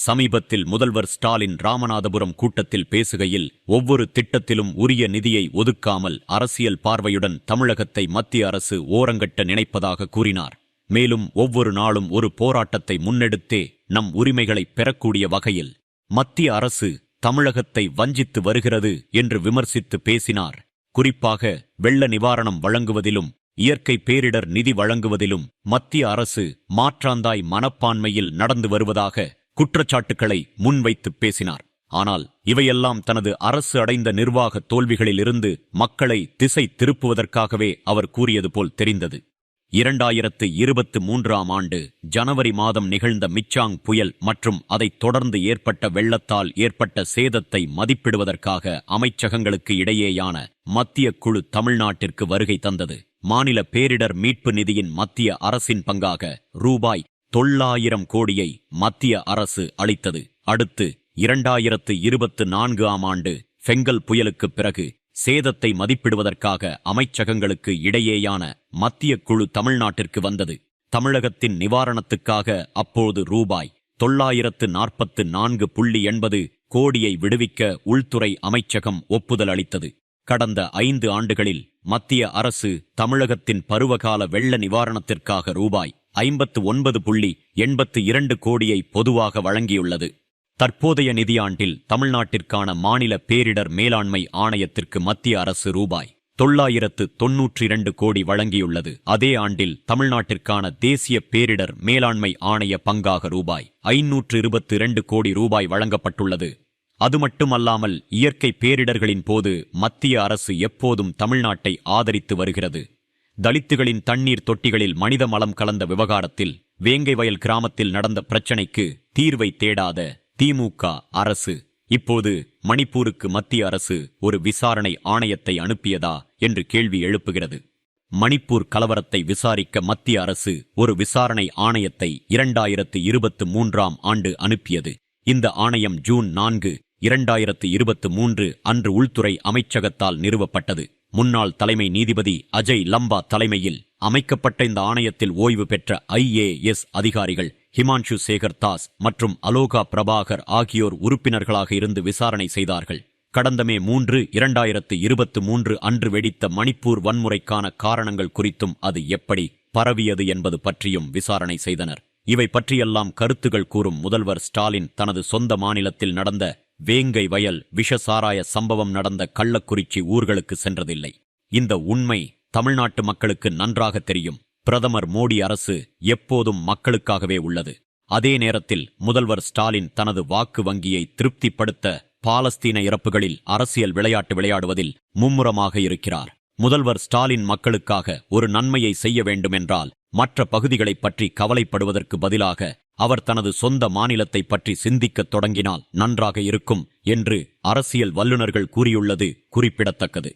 சமீபத்தில் முதல்வர் ஸ்டாலின் ராமநாதபுரம் கூட்டத்தில் பேசுகையில் ஒவ்வொரு திட்டத்திலும் உரிய நிதியை ஒதுக்காமல் அரசியல் பார்வையுடன் தமிழகத்தை மத்திய அரசு ஓரங்கட்ட நினைப்பதாக கூறினார். மேலும் ஒவ்வொரு நாளும் ஒரு போராட்டத்தை முன்னெடுத்தே நம் உரிமைகளை பெறக்கூடிய வகையில் மத்திய அரசு தமிழகத்தை வஞ்சித்து வருகிறது என்று விமர்சித்து பேசினார். குறிப்பாக வெள்ள நிவாரணம் வழங்குவதிலும் இயற்கை பேரிடர் நிதி வழங்குவதிலும் மத்திய அரசு மாற்றாந்தாய் மனப்பான்மையில் நடந்து வருவதாக குற்றச்சாட்டுக்களை முன்வைத்து பேசினார். ஆனால் இவையெல்லாம் தனது அரசு அடைந்த நிர்வாக தோல்விகளிலிருந்து மக்களை திசை திருப்புவதற்காகவே அவர் கூறியது போல் தெரிந்தது. இரண்டாயிரத்து இருபத்து மூன்றாம் ஆண்டு ஜனவரி மாதம் நிகழ்ந்த மிச்சாங் புயல் மற்றும் அதைத் தொடர்ந்து ஏற்பட்ட வெள்ளத்தால் ஏற்பட்ட சேதத்தை மதிப்பிடுவதற்காக அமைச்சகங்களுக்கு இடையேயான மத்திய குழு தமிழ்நாட்டிற்கு வருகை தந்தது. மாநில பேரிடர் மீட்பு நிதியின் மத்திய அரசின் பங்காக ரூபாய் தொள்ளாயிரம் கோடியை மத்திய அரசு அளித்தது. அடுத்து இரண்டாயிரத்து இருபத்து நான்கு ஆம் ஆண்டு ஃபெங்கல் புயலுக்குப் பிறகு சேதத்தை மதிப்பிடுவதற்காக அமைச்சகங்களுக்கு இடையேயான மத்திய குழு தமிழ்நாட்டிற்கு வந்தது. தமிழகத்தின் நிவாரணத்துக்காக அப்போது ரூபாய் தொள்ளாயிரத்து நாற்பத்து நான்கு புள்ளி எண்பது கோடியை விடுவிக்க உள்துறை அமைச்சகம் ஒப்புதல் அளித்தது. கடந்த ஐந்து ஆண்டுகளில் மத்திய அரசு தமிழகத்தின் பருவகால வெள்ள நிவாரணத்திற்காக ரூபாய் ஐம்பத்து ஒன்பது புள்ளி எண்பத்து இரண்டு கோடியை பொதுவாக வழங்கியுள்ளது. தற்போதைய நிதியாண்டில் தமிழ்நாட்டிற்கான மாநில பேரிடர் மேலாண்மை ஆணையத்திற்கு மத்திய அரசு ரூபாய் தொள்ளாயிரத்து தொன்னூற்றி இரண்டு கோடி வழங்கியுள்ளது. அதே ஆண்டில் தமிழ்நாட்டிற்கான தேசிய பேரிடர் மேலாண்மை ஆணைய பங்காக ரூபாய் ஐநூற்று இருபத்தி இரண்டு கோடி ரூபாய் வழங்கப்பட்டுள்ளது. அது மட்டுமல்லாமல் இயற்கை பேரிடர்களின் போது மத்திய அரசு எப்போதும் தமிழ்நாட்டை ஆதரித்து வருகிறது. தலித்துகளின் தண்ணீர் தொட்டிகளில் மனித மலம் கலந்த விவகாரத்தில் வேங்கை வயல் கிராமத்தில் நடந்த பிரச்சனைக்கு தீர்வை தேடாத திமுக அரசு. இப்போது மணிப்பூருக்கு மத்திய அரசு ஒரு விசாரணை ஆணையத்தை அனுப்பியதா என்று கேள்வி எழுப்புகிறது. மணிப்பூர் கலவரத்தை விசாரிக்க மத்திய அரசு ஒரு விசாரணை ஆணையத்தை இரண்டாயிரத்து இருபத்து மூன்றாம் ஆண்டு அனுப்பியது. இந்த ஆணையம் ஜூன் நான்கு இரண்டாயிரத்து இருபத்து மூன்று அன்று உள்துறை அமைச்சகத்தால் நிறுவப்பட்டது. முன்னாள் தலைமை நீதிபதி அஜய் லம்பா தலைமையில் அமைக்கப்பட்ட இந்த ஆணையத்தில் ஓய்வு பெற்ற ஐஏஎஸ் அதிகாரிகள் ஹிமான்ஷு சேகர் தாஸ் மற்றும் அலோகா பிரபாகர் ஆகியோர் உறுப்பினர்களாக இருந்து விசாரணை செய்தார்கள். கடந்த மே மூன்று இரண்டாயிரத்து இருபத்து மூன்று அன்று வெடித்த மணிப்பூர் வன்முறைக்கான காரணங்கள் குறித்தும் அது எப்படி பரவியது என்பது பற்றியும் விசாரணை செய்தனர். இவை பற்றியெல்லாம் கருத்துகள் கூறும் முதல்வர் ஸ்டாலின் தனது சொந்த மாநிலத்தில் நடந்த வேங்கை வயல் விஷசாராய சம்பவம் நடந்த கள்ளக்குறிச்சி ஊர்களுக்கு சென்றதில்லை. இந்த உண்மை தமிழ்நாட்டு மக்களுக்கு நன்றாக தெரியும். பிரதமர் மோடி அரசு எப்போதும் மக்களுக்காகவே உள்ளது. அதே நேரத்தில் முதல்வர் ஸ்டாலின் தனது வாக்கு வங்கியை திருப்திப்படுத்த பாலஸ்தீன இறப்புகளில் அரசியல் விளையாட்டு விளையாடுவதில் மும்முரமாக இருக்கிறார். முதல்வர் ஸ்டாலின் மக்களுக்காக ஒரு நன்மையை செய்ய வேண்டுமென்றால் மற்ற பகுதிகளைப் பற்றி கவலைப்படுவதற்கு பதிலாக அவர் தனது சொந்த மாநிலத்தை பற்றி சிந்திக்கத் தொடங்கினால் நன்றாக இருக்கும் என்று அரசியல் வல்லுநர்கள் கூறியுள்ளது குறிப்பிடத்தக்கது.